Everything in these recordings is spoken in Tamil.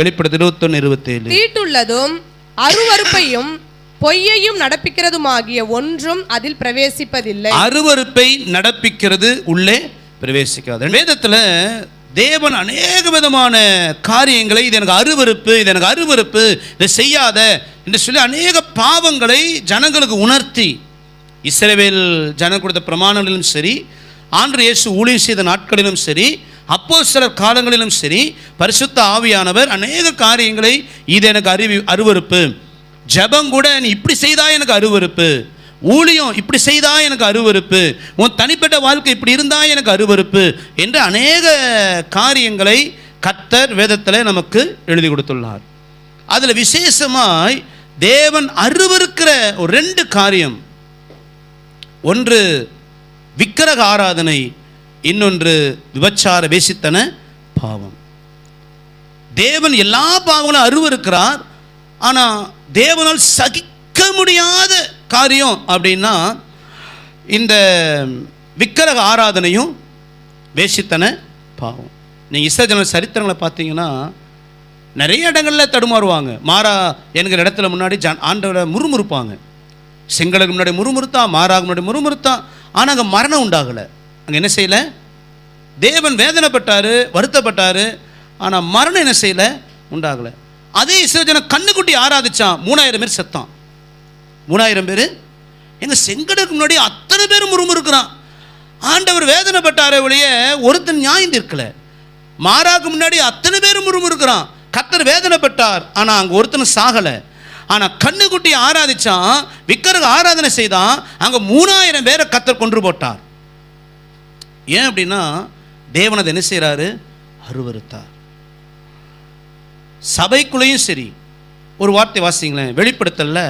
வெளிப்படுத்து இருபத்தொன்னு இருபத்தேழு. தீட்டுள்ளதும் அருவருப்பையும் பொய்யையும் நடப்பிக்கிறதுமாகிய ஒன்றும் அதில் பிரவேசிப்பதில்லை. அருவருப்பை நடப்பிக்கிறது உள்ளே பிரவேசிக்காது. வேதத்துல தேவன் அநேக விதமான காரியங்களை இது எனக்கு அருவருப்பு இது எனக்கு அருவருப்பு இதை செய்யாத என்று சொல்லி அநேக பாவங்களை ஜனங்களுக்கு உணர்த்தி இஸ்ரவேல் ஜனம் கொடுத்த பிரமாணங்களிலும் சரி ஆண்டு இயேசு ஊழியம் செய்த நாட்களிலும் சரி அப்போ சில காலங்களிலும் சரி பரிசுத்த ஆவியானவர் அநேக காரியங்களை இது எனக்கு அறிவி அருவருப்பு. ஜெபம் கூட நீ இப்படி செய்தா எனக்கு அருவருப்பு. ஊழியம் இப்படி செய்தா எனக்கு அருவருப்பு. உன் தனிப்பட்ட வாழ்க்கை இப்படி இருந்தா எனக்கு அருவருப்பு என்று அநேக காரியங்களை கத்தர் வேதத்தில் நமக்கு எழுதி கொடுத்துள்ளார். அதில் விசேஷமாய் தேவன் அருவருக்கிற ஒரு ரெண்டு காரியம். ஒன்று விக்கிரக ஆராதனை இன்னொன்று விபச்சார வேசித்தன பாவம். தேவன் எல்லா பாவங்களும் அருவருக்கிறார். ஆனால் தேவனால் சகிக்க முடியாத காரியம் அப்படின்னா இந்த விக்கிரக ஆராதனையும் வேசித்தன பாவம். நீங்கள் இஸ்ரஜன சரித்திரங்களை பார்த்தீங்கன்னா நிறைய இடங்களில் தடுமாறுவாங்க. மாறா என்கிற இடத்துல முன்னாடி ஜான் ஆண்டவரை முறுமுறுப்பாங்க. செங்கலுக்கு முன்னாடி முறுமுறுத்தான் மாறாக முன்னாடி முறுமுறுத்தான் ஆனால் அங்கே மரணம் உண்டாகலை. அங்கே என்ன செய்யலை? தேவன் வேதனைப்பட்டார் வருத்தப்பட்டார் ஆனால் மரணம் என்ன செய்யலை? உண்டாகலை. அதே இஸ்ரஜன கண்ணுக்குட்டி ஆராதிச்சான். மூணாயிரம் பேர் செத்தான். மூணாயிரம் பேர்? எங்கள் செங்கடக்கு முன்னாடி அத்தனை பேர் முறுமுறுக்கிறான். ஆண்டவர் வேதனைப்பட்டாரே ஒழிய ஒருத்தன் நியாயம் தீர்க்கல. மாறாக்கு முன்னாடி அத்தனை பேர் முறுமுறுக்கிறான். கத்தர் வேதனைப்பட்டார் ஆனால் அங்கே ஒருத்தனும் சாகலை. ஆனால் கண்ணுக்குட்டி ஆராதிச்சான் விக்கருக்கு ஆராதனை செய்தான் அங்கே மூணாயிரம் பேரை கத்தர் கொன்று போட்டார். ஏன் அப்படின்னா தேவன் அதை என்ன செய்கிறாரு அருவறுத்தார் சபைக்குள்ளேயும் சரி ஒரு வார்த்தை வாசிங்களேன் வெளிப்படுத்தல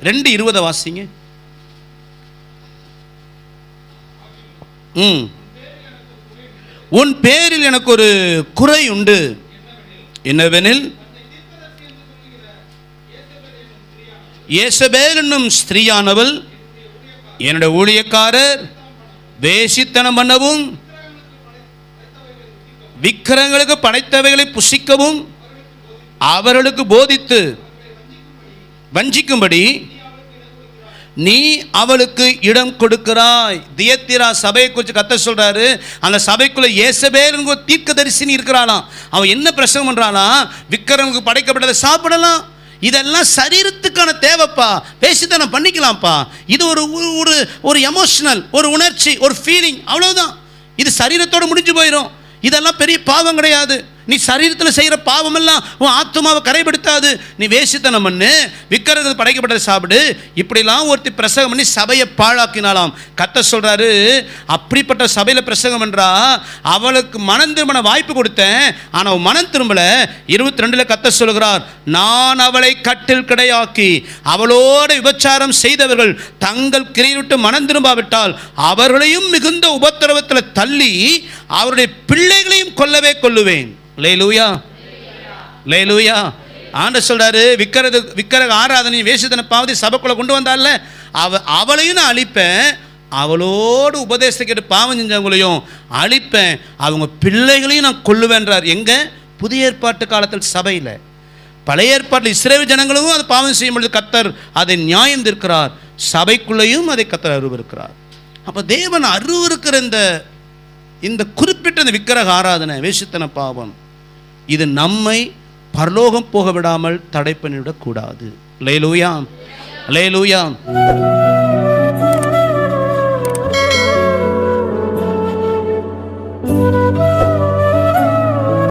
ரெண்டு இருபதை வாசிங்க. ம். உன் பேரில் எனக்கு ஒரு குறை உண்டு. என்னவெனில்? ஏசபேல் என்னும் ஸ்திரீயானவள் என்னுடைய ஊழியக்காரர் வேசித்தனம் பண்ணவும் விக்கிரங்களுக்கு படைத்தவைகளை புசிக்கவும் அவர்களுக்கு போதித்து வஞ்சிக்கும்படி நீ அவளுக்கு இடம் கொடுக்கிறாய். தியத்திரா சபையை குறித்து கத்த சொல்கிறாரு அந்த சபைக்குள்ளே சபைக்குள்ள தீர்க்க தரிசினி இருக்கிறாளாம். அவன் என்ன பிரசங்கம் பண்ணுறானா விக்கிரமுக்கு படைக்கப்பட்டதை சாப்பிடலாம். இதெல்லாம் சரீரத்துக்கான தேவைப்பா. பேசித்தனம் பண்ணிக்கலாம்ப்பா. இது ஒரு ஒரு- ஒரு எமோஷ்னல் எமோஷனல் ஒரு உணர்ச்சி ஒரு ஃபீலிங் அவ்வளோதான் இது சரீரத்தோட முடிஞ்சு போயிடும் இதெல்லாம் பெரிய பாவம் கிடையாது. நீ சரீரத்தில் செய்கிற பாவமெல்லாம் உன் ஆத்மாவை கரைப்படுத்தாது. நீ வேசித்தனம் பண்ணு விற்கிறது படைக்கப்பட்டதை சாப்பிடு. இப்படிலாம் ஒருத்தி பிரசங்கம் பண்ணி சபையை பாழாக்கினாலாம் கத்த சொல்கிறாரு அப்படிப்பட்ட சபையில் பிரசங்கம் என்றா அவளுக்கு மனம் திரும்பின வாய்ப்பு கொடுத்தேன் ஆனால் மனம் திரும்பலை. இருபத்தி ரெண்டில் கத்த சொல்கிறார் நான் அவளை கட்டில் கிடையாக்கி அவளோடு விபச்சாரம் செய்தவர்கள் தங்கள் கிரையிட்டு மனம் திரும்பாவிட்டால் அவர்களையும் மிகுந்த உபத்திரவத்தில் தள்ளி அவருடைய பிள்ளைகளையும் கொல்லவே கொள்ளுவேன் கொல்லுவேன் லேலூயா. லேலூயா. ஆண்ட சொல்றாரு விக்கிரது விக்கிரக ஆராதனை வேஷத்தனை பாவதி சபைக்குள்ள கொண்டு வந்தால அவ அவளையும் நான் அழிப்பேன். அவளோடு உபதேசிக்கிட்டு பாவம் செஞ்சவங்களையும் அழிப்பேன். அவங்க பிள்ளைகளையும் நான் கொல்லுவேன்றார். எங்க? புதிய ஏற்பாட்டு காலத்தில் சபையில். பழைய ஏற்பாட்டில் இஸ்ரேல் ஜனங்களும் அது பாவம் செய்யும் பொழுது கத்தர் அதை நியாயம் தீர்க்கிறார். சபைக்குள்ளேயும் அதை கத்தர் அருவருக்கிறார். அப்போ தேவன் அருவருக்கிற இந்த இந்த குறிப்பிட்ட இந்த விக்கிரக ஆராதனை வேஷத்தன பாவம் இது நம்மை பரலோகம் போக விடாமல் தடை பண்ணிவிடக்கூடாது லேலூயா லேலூயா